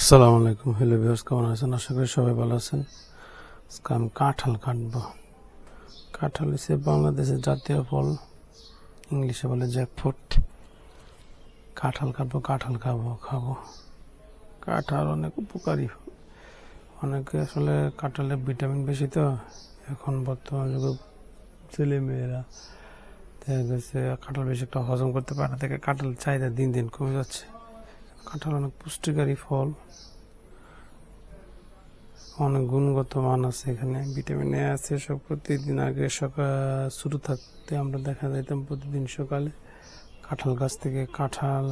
আসসালামু আলাইকুম। Hello viewers কেমন আছেন? আশা করি সবাই ভালো আছেন। আজকে আমি কাঁঠাল কাটবো। কাঁঠাল হচ্ছে বাংলাদেশের জাতীয় ফল। ইংলিশে বলে জ্যাকফ্রুট কাঁঠাল কাটবো, কাঁঠাল খাব খাব। কাঁঠাল অনেক উপকারী। অনেকে আসলে কাঁঠালের ভিটামিন বেশি তো। এখন বর্তমান যুগে ছেলে মেয়েরা দেখা গেছে কাঁঠাল বেশি একটা হজম করতে পারে না। থেকে কাঁঠাল চাহিদা দিন দিন কমে যাচ্ছে। কাঁঠাল অনেক পুষ্টিকারী ফল। অনেক গুণগত মান আছে এখানে। ভিটামিন এ আছে, সব প্রতিদিন আগে সকাল শুরু থাকতে আমরা দেখা যাইতাম প্রতিদিন সকালে কাঁঠাল গাছ থেকে কাঁঠাল,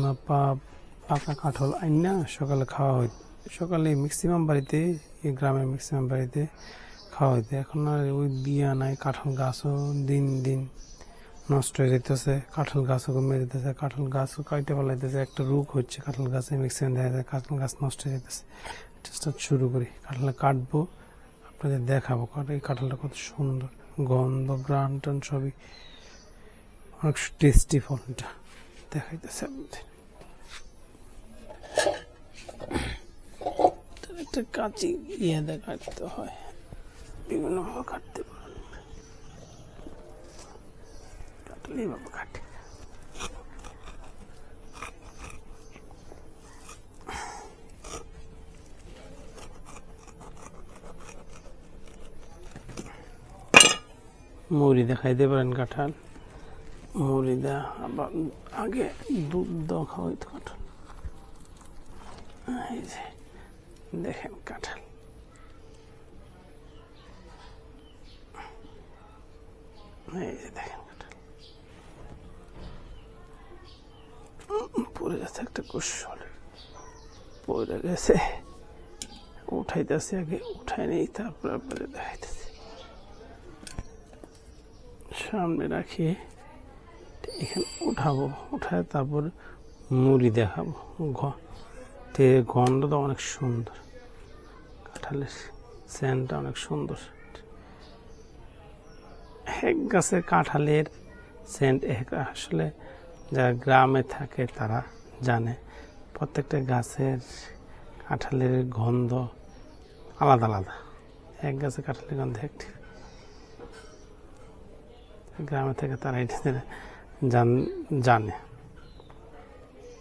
না পা পাকা কাঁঠাল আইন না সকালে খাওয়া হইত। সকালে ম্যাক্সিমাম বাড়িতে, এই গ্রামের ম্যাক্সিমাম বাড়িতে খাওয়া হইতে। এখন আর ওই বিয়া নাই, কাঁঠাল গাছও দিন দিন নষ্ট হয়ে যেতেছে কাঁঠাল গাছও কমে যেতেছে কাঁঠাল গাছও কাইতে ফেলাইতেছে, একটা রোগ হচ্ছে, কাঁঠাল গাছে ম্যাক্সিমাম দেখা যায়, কাঁঠাল গাছ নষ্ট হয়ে যেতেছে চেষ্টা শুরু করি, কাঁঠাল কাটবো, আপনাদের দেখাবো, কারণ এই কাঁঠালটা কত সুন্দর, গন্ধ, গ্রান টান সবই, অনেক টেস্টি ফলটা দেখাইতেছে আপনাদের। একটা কাঁচি ইয়ে দেখাতে হয় বিভিন্নভাবে কাটতে কাটলে এইভাবে কাটে। মুড়ি দেখাইতে পারেন কাঁঠাল। মুড়ি দেওয়া আবার আগে দুধ দেওয়া খাওয়াইতো কাঁঠাল। এই যে, দেখেন কাঁঠাল। এই যে দেখেন। একটা কুশল। পড়ে গেছে। আগে উঠাই নেই, তারপরে আপনাদের দেখাইতেছে। সামনে রাখি, এখানে উঠাবো, উঠায় তারপর মুড়ি দেখাবো। তে গন্ধটা অনেক সুন্দর। কাঁঠালের স্যানটা অনেক সুন্দর। এক গাছের কাঁঠালের সেন্ট এক, আসলে যারা গ্রামে থাকে তারা জানে। প্রত্যেকটা গাছের কাঁঠালের গন্ধ আলাদা আলাদা। এক গাছের কাঁঠালের গন্ধ একটি। গ্রামে থেকে তারা এটা জান-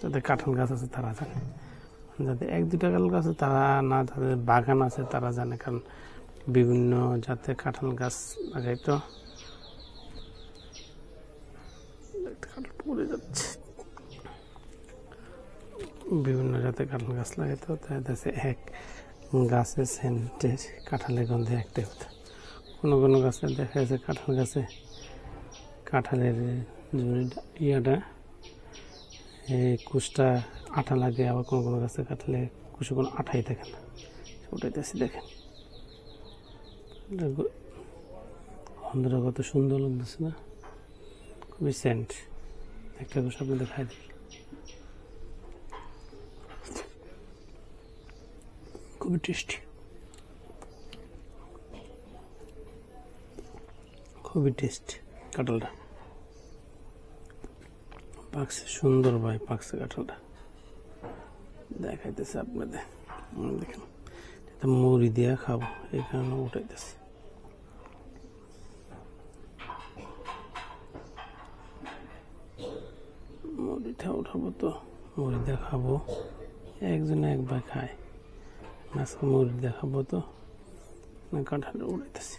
যাদের কাঁঠাল গাছ আছে তারা জানে। যাদের এক দুটা কাঁঠাল গাছ আছে তারা না, যাদের বাগান আছে তারা জানে। কারণ বিভিন্ন জাতের কাঁঠাল গাছ লাগাই তো পড়ে যাচ্ছে। বিভিন্ন জাতের কাঁঠাল গাছ লাগাই তো তাই দেশে এক গাছের সেন্টের কাঁঠালের গন্ধে একটাই হতো। কোনো কোনো গাছে দেখা যাচ্ছে কাঁঠাল গাছে কাঁঠালের ইয়াটা কুশটা আঠা লাগে, আবার কোনো কোনো গাছে কাটলে কুশে কোনো আঠাই থাকে না। ওটাইতেছি দেখেন। এটা কত সুন্দর লাগতেছে না। খুবই সেন্ট। একটা কুশ আপনাদের খাই দিই। খুবই টেস্টি খুবই টেস্টি কাঁঠালটা পাকছে সুন্দর ভাই পাকছে কাঁঠালটা দেখাইতেছে আপনাদের। দেখেন। এটা মুড়ি দিয়ে খাব, এই উঠাইতেছে। মুড়িটা উঠাবো তো, মুড়ি দিয়ে খাব। একজনে একবার খায়। মুড়ি দিয়ে খাব তো। না কাঁঠালটা উড়াইতেছে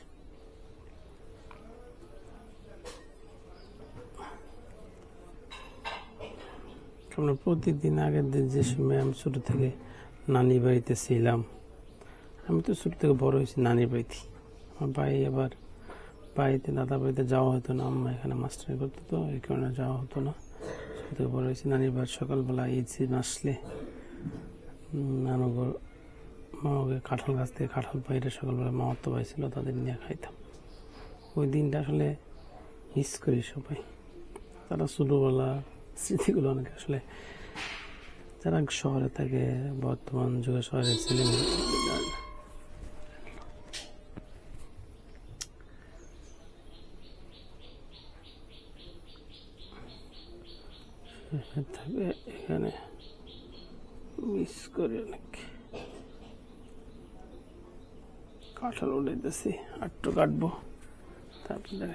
আমরা প্রতিদিন আগের দিন যে সময় আমি ছোটো থেকে নানি বাড়িতে ছিলাম, আমি তো ছোটো থেকে বড় হয়েছি নানি বাড়িতে আমার ভাই আবার বাড়িতে, দাদা বাড়িতে যাওয়া হতো না, আম্মা এখানে মাস্টারি করতো তো, এই কারণে যাওয়া হতো না। ছোটো থেকে বড় হয়েছি, নানির বাড়ি সকালবেলা ঈদ সিদ আসলে নানুগর মামাকে কাঁঠাল গাছ থেকে কাঁঠাল পাইরে সকালবেলা মামাতো ভাই ছিল তাদের নিয়ে খাইতাম। ওই দিনটা আসলে মিস করি সবাই। তারা ছোটোবেলা স্মৃতিগুলো অনেক আসলে, যারা শহরে থাকে, বর্তমান যুগে শহরের ছেলে থাকে, এখানে মিস করি অনেক। কাঁঠাল উঠাইতেছি আটটু কাটবো। তারপরে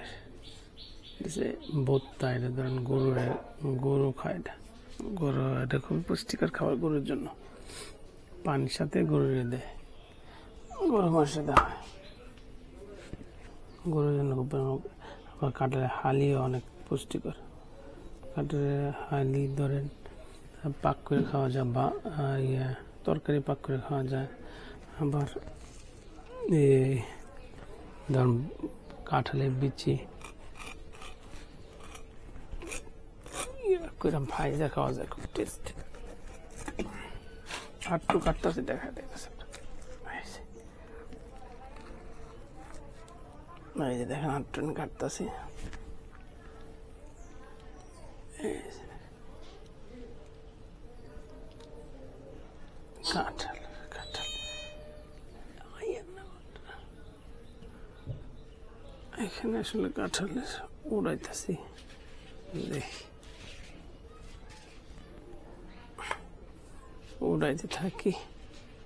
যে ভত্তা এটা ধরেন গরুর গরু খায় এটা। গরু এটা খুবই পুষ্টিকর খাবার গরুর জন্য। পানির সাথে গরুর দেয়। গরু মাসে দেওয়া হয়। গরুর জন্য খুব। আবার কাঠের হালিও অনেক পুষ্টিকর। কাঠের হালি ধরেন পাক করে খাওয়া যায় বা ইয়ে তরকারি পাক করে খাওয়া যায়। আবার ধরুন কাঁঠালের বিচি। ভাইজা খাওয়া যায় খুব টেস্ট আটটু কাটতেছে, দেখা দেখতেছে দেখেন আটটুন কাটতেছি কাঁঠাল কাঁঠাল আইয়ের না বন্ধুরা। এখানে আসলে কাঁঠালের উড়াইতেছি। দেখি। উড়াইতে থাকি,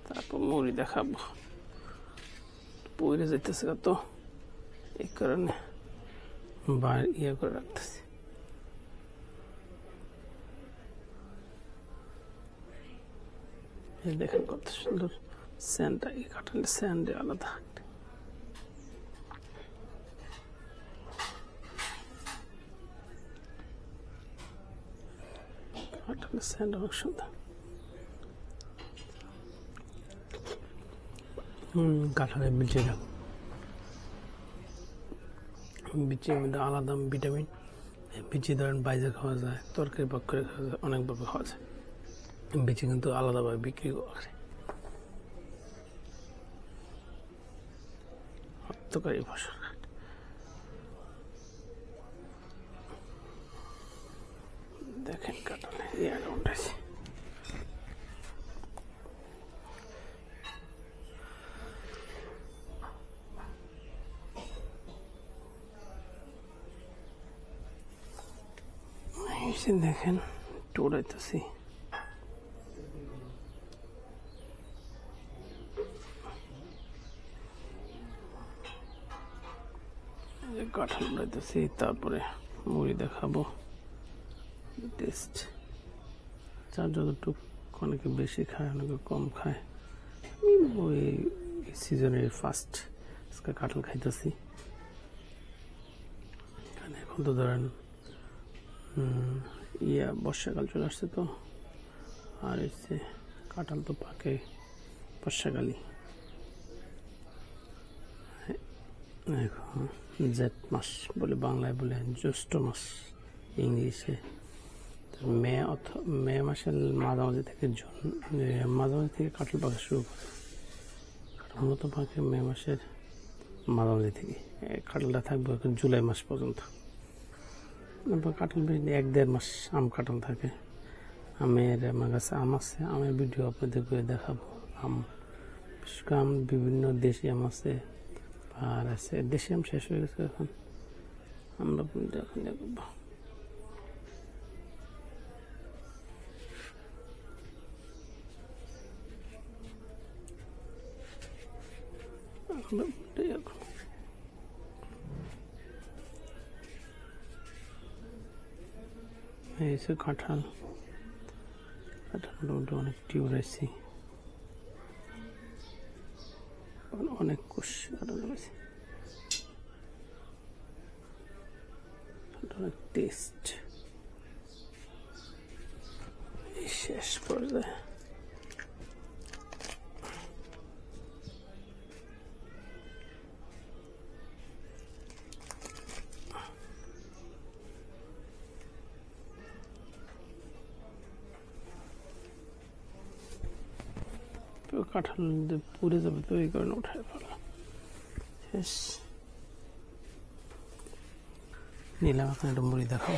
তারপর মুড়ি দেখাবো। পইরে যাইতেছে কত? এই কারণে বাইরে ইয়ে করে রাখতেছি। দেখেন কত সুন্দর স্যান্ডটা এই কাঁঠালের স্যান্ডে আলাদা কাঁঠালের স্যান্ড অনেক সুন্দর কাঁঠালের বিচিটা বিচির মধ্যে আলাদা ভিটামিন বিচি ধরেন বাইরে খাওয়া যায়, তরকারি পাক করে খাওয়া যায় অনেকভাবে খাওয়া যায়। বিচি কিন্তু আলাদাভাবে বিক্রি করে অর্থকারী ফসল। দেখেন কাটালে ইয়ার এই দেখেন টোড়াইতেছি কাঁঠাল উড়াইতেছি তারপরে মুড়ি দেখাবো। টেস্ট। যার যতটুকু অনেকে বেশি খায়, অনেকে কম খায়। আমি ওই সিজনের ফার্স্ট আজকে কাঁঠাল খাইতেছি। এখানে এখন তো ধরেন ইয়া বর্ষাকাল চলে আসছে তো। আর এসছে কাঁঠাল তো পাকে বর্ষাকালই। এখন জেঠ মাস বলে বাংলায় বলে জ্যৈষ্ঠ মাস ইংলিশে। মে অথবা মে মাসের মাঝামাঝি থেকে জুন মাঝামাঝি থেকে কাঁঠাল পাকা শুরু করে। কাঁঠাল মূলত পাকে মে মাসের মাঝামাঝি থেকে। এ, কাঁঠালটা থাকবে এখন জুলাই মাস পর্যন্ত। কাঁঠাল বেশি এক দেড় মাস আম কাঁঠাল থাকে। আমের আমার কাছে আম আছে আমের ভিডিও আপনাদের করে দেখাবো। আম বিশেষ আম বিভিন্ন দেশি আম আছে আর আছে দেশি আম শেষ হয়ে গেছে এখন। আমরা এখন দেখব। এই কাঁঠাল। কাঁঠাল অনেক টিউরাইছি অনেক কোষ কাঁঠাল রয়েছে। অনেক টেস্ট শেষ পর্যায়ে। তো কাঁঠাল পুড়ে যাবে তো, এই কারণে উঠায় ফেলা শেষ। নিলাম এখন একটা মুড়ি দেখাও